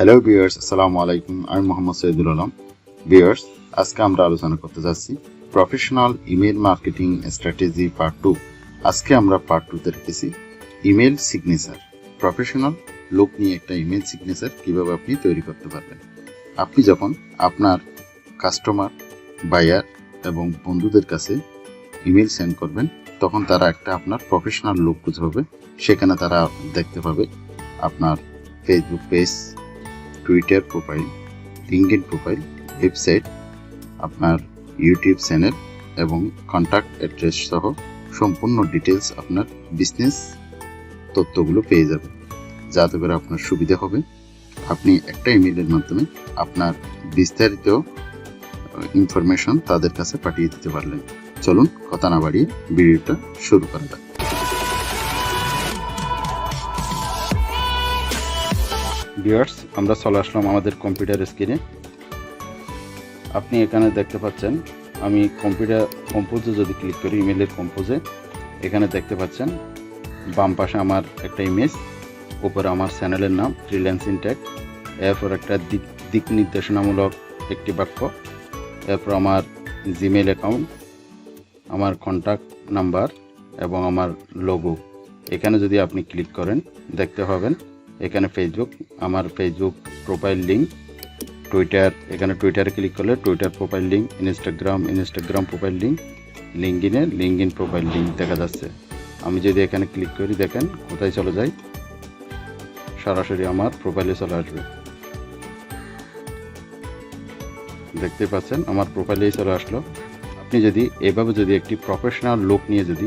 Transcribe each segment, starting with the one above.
Hello বিয়ার্স আসসালামু আলাইকুম আমি মোহাম্মদ সৈয়দুল আলম বিয়ার্স আজকে আমরা আলোচনা করতে যাচ্ছি professional email marketing strategy part two আজকে আমরা পার্ট টুতে রেখেছি ইমেল সিগনেচার প্রফেশনাল লোক নিয়ে একটা ইমেল সিগনেচার কীভাবে আপনি তৈরি করতে পারবেন। আপনি যখন আপনার কাস্টমার বায়ার এবং বন্ধুদের কাছে ইমেল সেন্ড করবেন, তখন তারা একটা আপনার প্রফেশনাল লুক খুঁজে পাবে। সেখানে তারা দেখতে পাবে আপনার Facebook page Twitter profile LinkedIn profile website আপনার ইউটিউব চ্যানেল এবং কন্ট্যাক্ট অ্যাড্রেস সহ সম্পূর্ণ ডিটেলস আপনার বিজনেস তথ্যগুলো পেয়ে যাবে যাতে করে আপনার সুবিধা হবে। আপনি একটা ইমেলের মাধ্যমে আপনার বিস্তারিত ইনফরমেশন তাদের কাছে পাঠিয়ে দিতে পারলেন। চলুন কথা না বাড়িয়ে ভিডিওটা শুরু করা যাক। ভিউয়ার্স আমরা চলে আসলাম আমাদের কম্পিউটার স্ক্রিনে আপনি এখানে দেখতে পাচ্ছেন, আমি কম্পিউটার কম্পোজে যদি ক্লিক করি ইমেলের কম্পোজে এখানে দেখতে পাচ্ছেন, বাম পাশে আমার একটা ইমেজ উপরে আমার চ্যানেলের নাম ফ্রিল্যান্সিং ট্যাগ এরপর একটা দিক দিক নির্দেশনামূলক একটি বাক্য, এরপর আমার জিমেল অ্যাকাউন্ট আমার কন্ট্যাক্ট নাম্বার এবং আমার লোগো এখানে যদি আপনি ক্লিক করেন, দেখতে পাবেন এখানে ফেসবুক আমার ফেসবুক প্রোফাইল লিঙ্ক টুইটার এখানে টুইটারে ক্লিক করলে Twitter profile link Instagram Instagram profile link লিঙ্কইনে LinkedIn profile link দেখা যাচ্ছে। আমি যদি এখানে ক্লিক করি, দেখেন কোথায় চলে যাই? সরাসরি আমার প্রোফাইলে চলে আসবে। দেখতে পাচ্ছেন, আমার প্রোফাইলেই চলে আসলো। আপনি যদি এভাবে যদি একটি প্রফেশনাল লোক নিয়ে যদি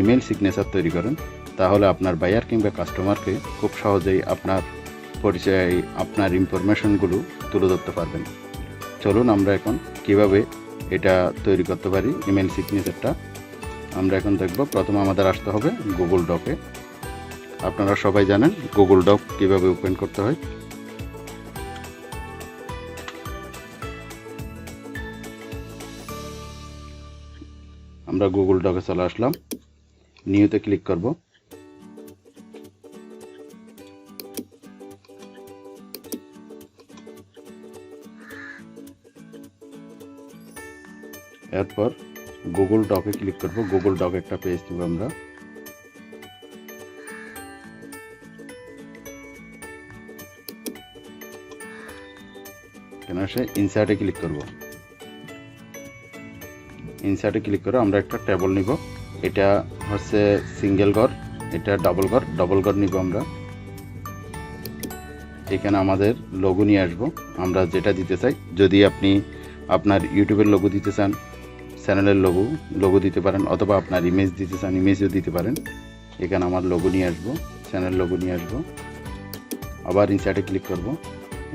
ইমেল সিগনেচার তৈরি করেন তাহলে আপনার বায়ার কিংবা কাস্টমারকে খুব সহজেই আপনার পরিচয়, আপনার ইনফরমেশনগুলো তুলে ধরতে পারবেন। চলুন আমরা এখন কীভাবে এটা তৈরি করতে পারি ইমেল সিগনেচারটা আমরা এখন দেখব, প্রথমে আমাদের আসতে হবে গুগল ডকে আপনারা সবাই জানেন গুগল ডক কীভাবে ওপেন করতে হয়। আমরা গুগল ডকে চলে আসলাম। নিউতে ক্লিক করব। এরপর গুগল ডকে ক্লিক করব। গুগল ডক একটা পেজ দেবো আমরা। এখানে ইনসার্টে ক্লিক করব। ইনসার্টে ক্লিক করে আমরা একটা টেবল নিব। এটা হচ্ছে সিঙ্গেল ঘর, এটা ডাবল ঘর ডাবল ঘর নিব আমরা। এখানে আমাদের লোগো নিয়ে আসব। আমরা যেটা দিতে চাই, যদি আপনি আপনার ইউটিউবের লোগো দিতে চান চ্যানেলের লোগো লোগো দিতে পারেন, অথবা আপনার ইমেজ দিতে চান ইমেজও দিতে পারেন। এখানে আমার লোগো নিয়ে আসব চ্যানেল লোগো নিয়ে আসব। আবার ইনসার্টে ক্লিক করব।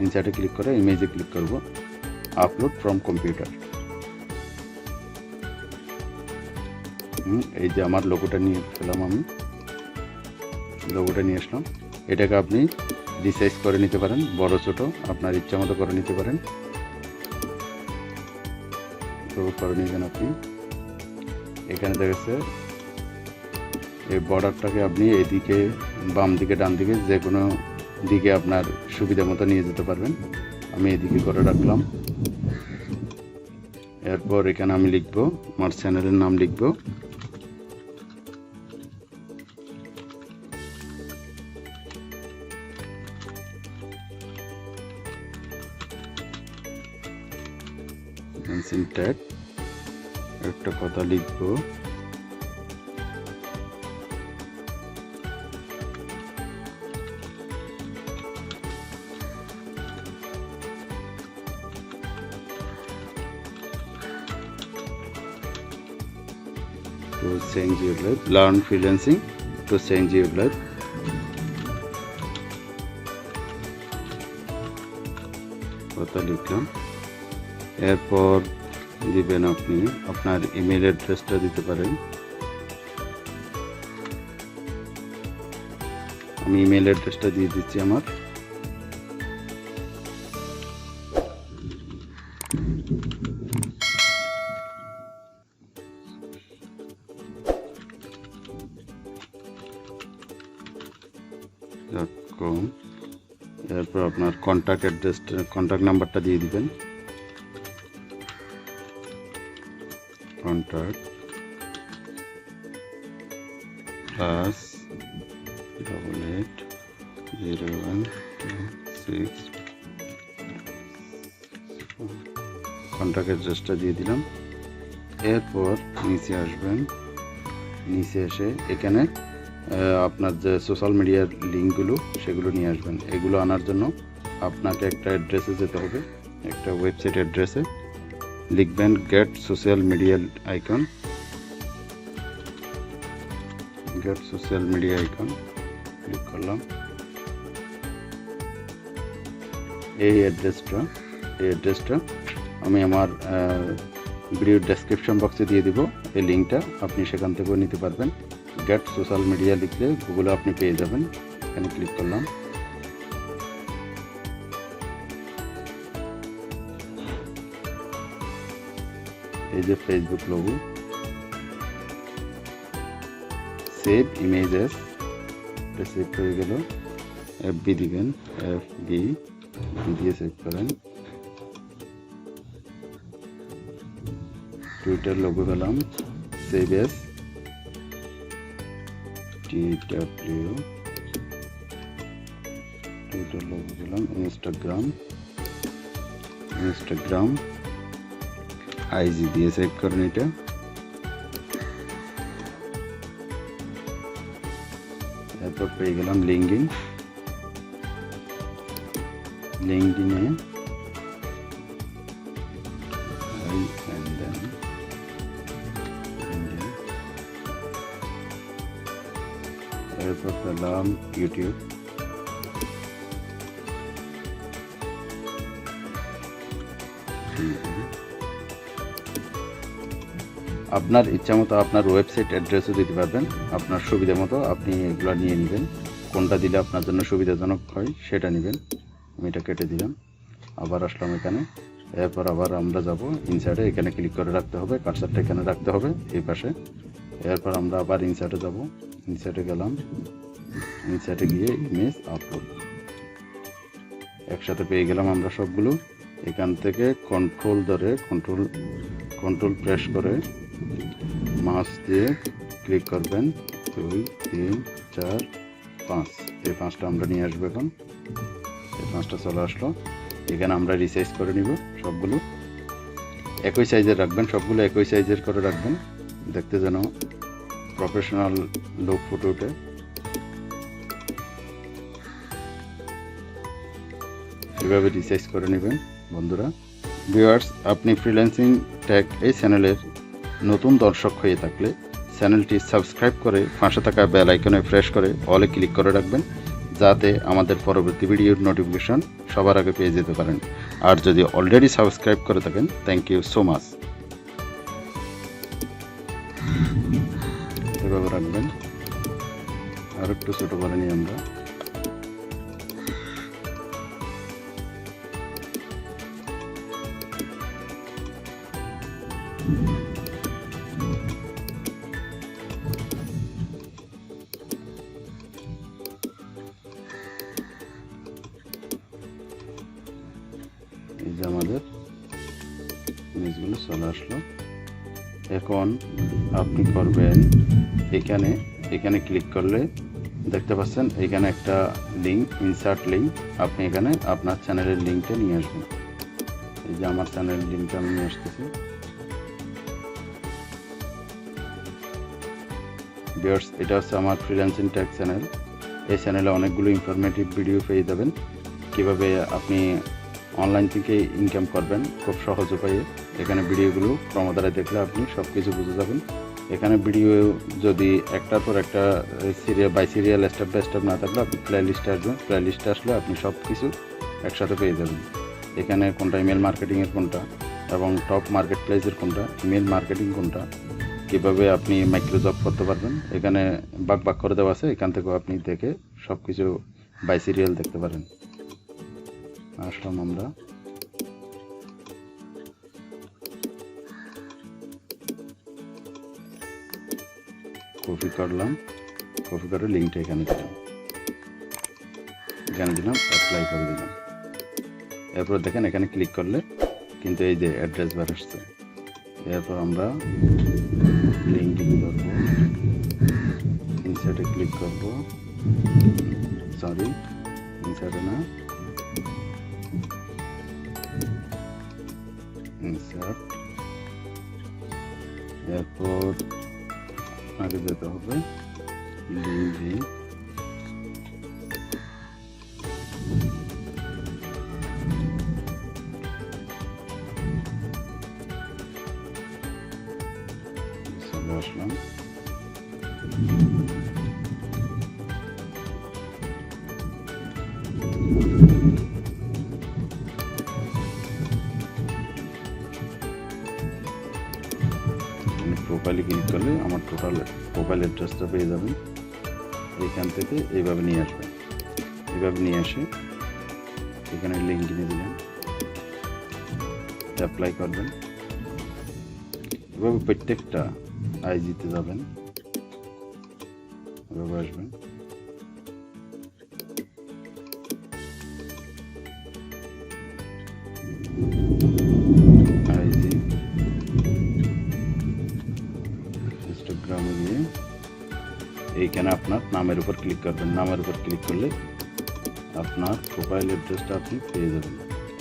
ইনসার্টে ক্লিক করে ইমেজে ক্লিক করব। আপলোড ফ্রম কম্পিউটার এই যে আমার লোগোটা নিয়ে ফেলাম আমি। লোগোটা নিয়ে আসলাম। এটাকে আপনি রিসাইজ করে নিতে পারেন, বড়, ছোট, আপনার ইচ্ছা মতো করে নিতে পারেন। তো করে নিয়েছেন আপনি। এখানে দেখেছে এই বর্ডারটাকে আপনি এদিকে বাম দিকে, ডান দিকে যে কোনো দিকে আপনার সুবিধা মতো নিয়ে যেতে পারবেন। আমি এদিকে করে রাখলাম। এরপর এখানে আমি লিখব, আমার চ্যানেলের নাম লিখব। ট্যাগ একটা কথা লিখব to change your life learn freelancing to change your life কথা লিখলাম এরপর দিবেন আপনি। আপনার ইমেল অ্যাড্রেসটা দিতে পারেন। আমি ইমেল অ্যাড্রেসটা দিয়ে দিচ্ছি আমার। এরপর আপনার কন্ট্যাক্ট অ্যাড্রেসটা কন্ট্যাক্ট নাম্বারটা দিয়ে দিবেন। Contact plus double eight zero one six contact অ্যাড্রেসটা দিয়ে দিলাম। এরপর নিচে আসবেন। নিচে এসে এখানে আপনার যে সোশ্যাল মিডিয়ার লিঙ্কগুলো সেগুলো নিয়ে আসবেন। এগুলো আনার জন্য আপনাকে একটা অ্যাড্রেসে যেতে হবে। একটা ওয়েবসাইট অ্যাড্রেসে লিখবেন get social media icon get social media icon click করলাম। এই অ্যাড্রেসটা এই অ্যাড্রেসটা আমি আমার ভিডিও ডেসক্রিপশন বক্সে দিয়ে দিব। এই লিঙ্কটা আপনি সেখান থেকেও নিতে পারবেন। গেট সোশ্যাল মিডিয়া লিখলে গুগলে আপনি পেয়ে যাবেন। এখানে ক্লিক করলাম। এই যে Facebook logo save images save হয়ে গেল। এফ বি দিবেন এফ বি দিয়ে সেভ করেন। টুইটার লোগো পেলাম save S T W Twitter logo পেলাম ইনস্টাগ্রাম ইনস্টাগ্রাম আইজি দিয়ে সেভ করেন এটা এরপর পেয়ে গেলাম লিঙ্কিং লিঙ্কডিনে I and এরপর পেলাম ইউটিউব আপনার ইচ্ছা মতো আপনার ওয়েবসাইট অ্যাড্রেসও দিতে পারবেন। আপনার সুবিধা মতো আপনি এগুলো নিয়ে নেবেন। কোনটা দিলে আপনার জন্য সুবিধাজনক হয় সেটা নেবেন। আমি এটা কেটে দিলাম। আবার আসলাম এখানে। এরপর আবার আমরা যাব ইনসাইডে এখানে ক্লিক করে রাখতে হবে। কার্সারটা এখানে রাখতে হবে এই পাশে। এরপর আমরা আবার ইনসাইডে যাব। ইনসাইডে গেলাম। ইনসাইডে গিয়ে ইমেজ আপলোড একসাথে পেয়ে গেলাম আমরা সবগুলো। এখান থেকে কন্ট্রোল ধরে কন্ট্রোল কন্ট্রোল প্রেস করে মাস দিয়ে ক্লিক করবেন। দুই, তিন, চার, পাঁচ। এই পাঁচটা আমরা নিয়ে আসব এখন। এই পাঁচটা চলে আসলো। এখানে আমরা রিসাইজ করে নিব সবগুলো। একই সাইজের রাখবেন, সবগুলো একই সাইজের করে রাখবেন। দেখতে যেন প্রফেশনাল লুক ফুটে ওঠে। এভাবে রিসাইজ করে নেবেন, বন্ধুরা। ভিউয়ার্স আপনি ফ্রিল্যান্সিং ট্যাগ এই চ্যানেলের নতুন দর্শক হয়ে থাকলে চ্যানেলটি সাবস্ক্রাইব করে পাশে থাকা বেল আইকনে প্রেস করে অলে ক্লিক করে রাখবেন, যাতে আমাদের পরবর্তী ভিডিওর নোটিফিকেশন সবার আগে পেয়ে যেতে পারেন। আর যদি অলরেডি সাবস্ক্রাইব করে থাকেন থ্যাংক ইউ সো মাচ এভাবে রাখবেন। আর একটু ছোটো করে নিই আমরা। এখানে এখানে ক্লিক করলে দেখতে পাচ্ছেন, এখানে একটা লিঙ্ক ইনসার্ট লিঙ্ক আপনি এখানে আপনার চ্যানেলের লিঙ্কটা নিয়ে আসবেন। এই যে আমার চ্যানেলের লিঙ্কটা আমি নিয়ে আসতেছি। ভিউয়ার্স এটা হচ্ছে আমার ফ্রিল্যান্সিং ট্যাগ চ্যানেল এই চ্যানেলে অনেকগুলো ইনফরমেটিভ ভিডিও পেয়ে যাবেন। কীভাবে আপনি অনলাইন থেকে ইনকাম করবেন, খুব সহজ উপায়ে। এখানে ভিডিওগুলো ক্রমধারায় দেখলে আপনি সব কিছু বুঝে যাবেন। এখানে ভিডিও যদি একটার পর একটা serial by serial step by step না থাকলে আপনি প্লে লিস্টে আসবেন। প্লে লিস্টে আসলে আপনি সব কিছু একসাথে পেয়ে যাবেন। এখানে কোনটা ইমেল মার্কেটিংয়ের কোনটা এবং টপ মার্কেট প্লেসের কোনটা ইমেল মার্কেটিং কোনটা, কীভাবে আপনি মাইক্রো জব করতে পারবেন, এখানে বাক বাক করে দেওয়া আছে। এখান থেকেও আপনি দেখে সব কিছু বাই সিরিয়াল দেখতে পারেন। আসলাম আমরা। কপি করলাম। কপি করে লিঙ্কটা এখানে দিলাম। এখানে দিলাম অ্যাপ্লাই করে দিলাম। এরপর দেখেন এখানে ক্লিক করলে কিন্তু এই যে অ্যাড্রেস বার আসছে। এরপর আমরা লিঙ্ক করব ইনসার্টে ক্লিক করব। সরি ইনসার্টে না। ইনসার্ট এরপর আগে যেতে হবে লিঙ্ক চলে প্রোফাইল পেয়ে যাবেন। এখান থেকে এইভাবে নিয়ে আসবেন। এইভাবে নিয়ে এসে এখানে লিঙ্ক কিনে দিলেন। অ্যাপ্লাই করবেন। এভাবে প্রত্যেকটা আইজিতে যাবেন। এভাবে আসবেন। নামের উপর ক্লিক করবেন। নামের উপর ক্লিক করলে আপনার প্রোফাইল অ্যাড্রেসটা আপনি পেয়ে যাবেন।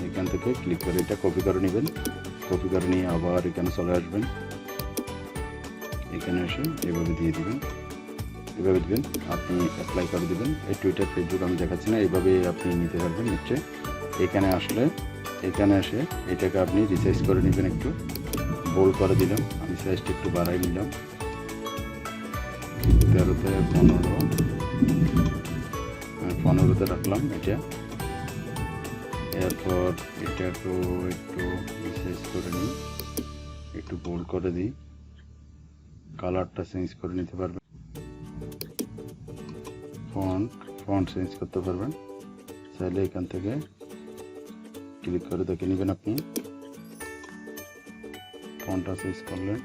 এখান থেকে ক্লিক করে এটা কপি করে নেবেন। কপি করে নিয়ে আবার এখানে চলে আসবেন। এখানে এসে এভাবে দিয়ে দিবেন। এভাবে দেবেন, আপনি অ্যাপ্লাই করে দেবেন। এই টুইটার ফেসবুক আমি দেখাচ্ছি না এইভাবে আপনি নিতে পারবেন নিচ্ছে এখানে আসলে, এখানে এসে এটাকে আপনি রিসাইজ করে নেবেন একটু। বোল্ড করে দিলাম। আমি সাইজটা একটু বাড়াই নিলাম। তেরোতে পনেরো। পনেরোতে রাখলাম, এটা। এরপর এটা একটু একটু রিসাইজ করে নিই। একটু বোল্ড করে দিই। কালারটা চেঞ্জ করে নিতে পারবেন। ফন্ট ফন্ট চেঞ্জ করতে পারবেন। চাইলে এখান থেকে ক্লিক করে দেখে নেবেন আপনি। ফন্টটা চেঞ্জ করলেন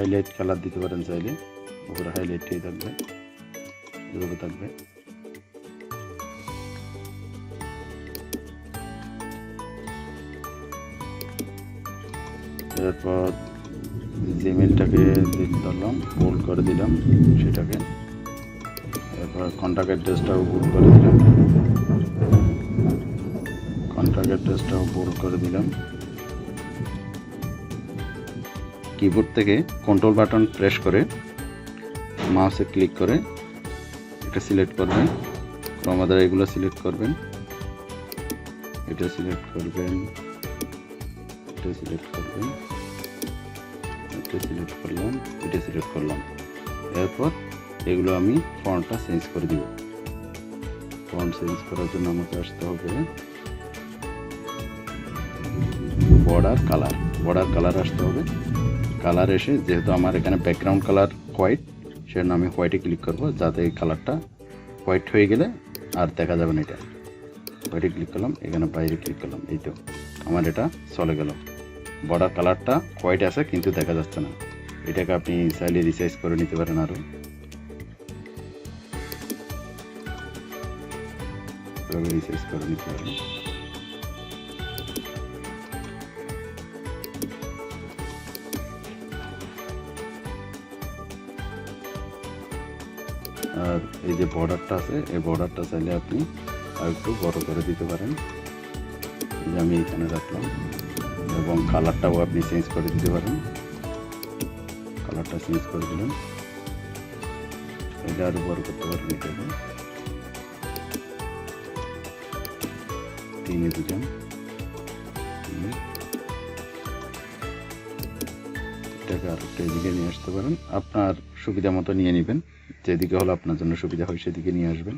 হাইলাইট কালার দিতে পারেন চাইলে। উপরে হাইলাইটটাই থাকবে। এভাবে থাকবে। এরপর জিমেলটাকে ধরলাম বোল্ড করে দিলাম সেটাকে। এরপর কন্ট্যাক্ট অ্যাড্রেসটাও বোল্ড করে দিলাম। কন্ট্যাক্ট অ্যাড্রেসটাও বোল্ড করে দিলাম। কিবোর্ড থেকে কন্ট্রোল বাটন প্রেস করে মাউসে ক্লিক করে এটা সিলেক্ট করবেন। ক্রমাদার এগুলো সিলেক্ট করবেন। এটা সিলেক্ট করবেন। এটা সিলেক্ট করবেন। এটা সিলেক্ট করলাম। এটা সিলেক্ট করলাম। এরপর এগুলো আমি ফন্টটা চেঞ্জ করে দিব। ফন্ট চেঞ্জ করার জন্য আমাকে আসতে হবে বর্ডার কালার বর্ডার কালার আসতে হবে। কালার এসে, যেহেতু আমার এখানে ব্যাকগ্রাউন্ড কালার হোয়াইট সেজন্য আমি হোয়াইটে ক্লিক করব, যাতে এই কালারটা হোয়াইট হয়ে গেলে আর দেখা যাবে না এটা। হোয়াইটে ক্লিক করলাম, এখানে বাইরে ক্লিক করলাম, এই তো আমার এটা চলে গেল। বর্ডার কালারটা হোয়াইট আছে, কিন্তু দেখা যাচ্ছে না। এটাকে আপনি চাইলে রিসাইজ করে নিতে পারেন আরও রিসাইজ করে নিতে পারেন। এই যে বর্ডারটা আছে, এই বর্ডারটা চাইলে আপনি আর একটু বড় করে দিতে পারেন। যে আমি এখানে রাখলাম এবং কালারটাও আপনি চেঞ্জ করে দিতে পারেন। কালারটা চেঞ্জ করে দিলেন। এটা আরও বড় করতে পারেন এটাকে। তিনে দিলাম এটাকে আর এদিকে নিয়ে আসতে পারেন। আপনার সুবিধা মতো নিয়ে নেবেন। যেদিকে হলো আপনার জন্য সুবিধা হয় সেদিকে নিয়ে আসবেন।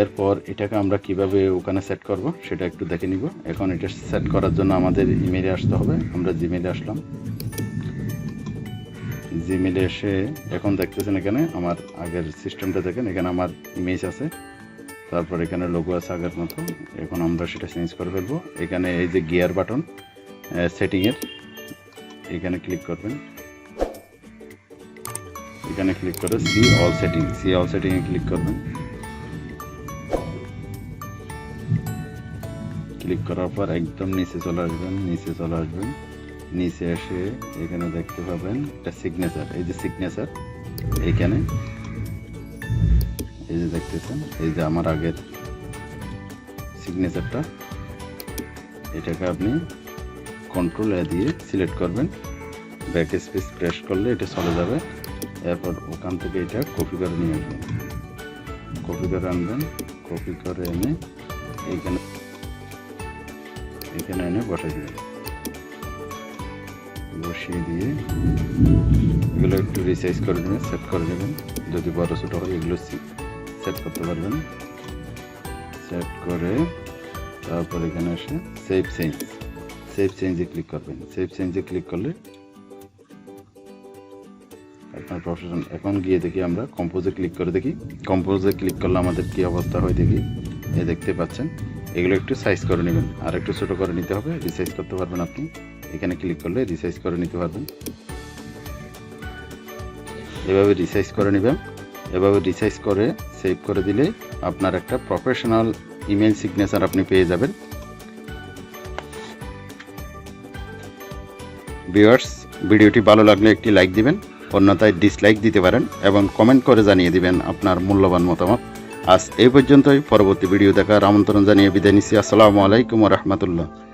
এরপর এটাকে আমরা কীভাবে ওখানে সেট করব সেটা একটু দেখে নিব। এখন এটা সেট করার জন্য আমাদের ইমেইলে আসতে হবে। আমরা জিমেলে আসলাম। জিমেলে এসে এখন দেখতেছেন এখানে আমার আগের সিস্টেমটা দেখেন, এখানে আমার ইমেজ আছে। তারপর এখানে লোগো আছে আগের মতো। এখন আমরা সেটা চেঞ্জ করে ফেলব। এখানে এই যে গিয়ার বাটন সেটিংয়ের এখানে ক্লিক করবেন। এখানে ক্লিক করে see all setting see all setting এ ক্লিক করবেন। ক্লিক করার পর একদম নিচে চলে আসবেন, নিচে চলে আসবেন। নিচে এসে এখানে দেখতে পাবেন একটা সিগনেচার এই যে সিগনেচার এইখানে। এই যে দেখতেছেন, এই যে আমার আগের সিগনেচারটা এটাকে আপনি কন্ট্রোল এ দিয়ে সিলেক্ট করবেন। ব্যাক স্পেস প্রেস করলে এটা চলে যাবে। এরপর ওখান থেকে এটা কপি করে নিয়ে আসবেন কপি করে আনবেন কপি করে এনে এইখানে এখানে এনে বসাই দেবেন। বসিয়ে দিয়ে এগুলো একটু রিসাইজ করে নেবেন সেট করে দেবেন। যদি বড় ছোটো হয় এগুলো সেট করতে পারবেন। সেট করে তারপর এখানে এসে সেভ চেঞ্জ সেভ চেঞ্জে ক্লিক করবেন। সেভ চেঞ্জে ক্লিক করলে প্রফেশন এখন গিয়ে দেখি আমরা কম্পোজে ক্লিক করে দেখি। কম্পোজে ক্লিক করলে আমাদের কি অবস্থা হয় দেখি। এ দেখতে পাচ্ছেন। এগুলো একটু সাইজ করে নেবেন। আর একটু ছোটো করে নিতে হবে রিসাইজ করতে পারবেন আপনি। এখানে ক্লিক করলে রিসাইজ করে নিতে পারবেন। এভাবে রিসাইজ করে নেবেন। এভাবে রিসাইজ করে সেভ করে দিলে আপনার একটা প্রফেশনাল ইমেল সিগনেচার আপনি পেয়ে যাবেন। ভিউয়ার্স ভিডিওটি ভালো লাগলে একটি লাইক দিবেন। অন্যথায় ডিসলাইক দিতে পারেন এবং কমেন্ট করে জানিয়ে দিবেন আপনার মূল্যবান মতামত। আজ এই পর্যন্তই। পরবর্তী ভিডিও দেখার আমন্ত্রণ জানিয়ে বিদায় নিচ্ছি। আসসালামু আলাইকুম রহমতুল্লাহ।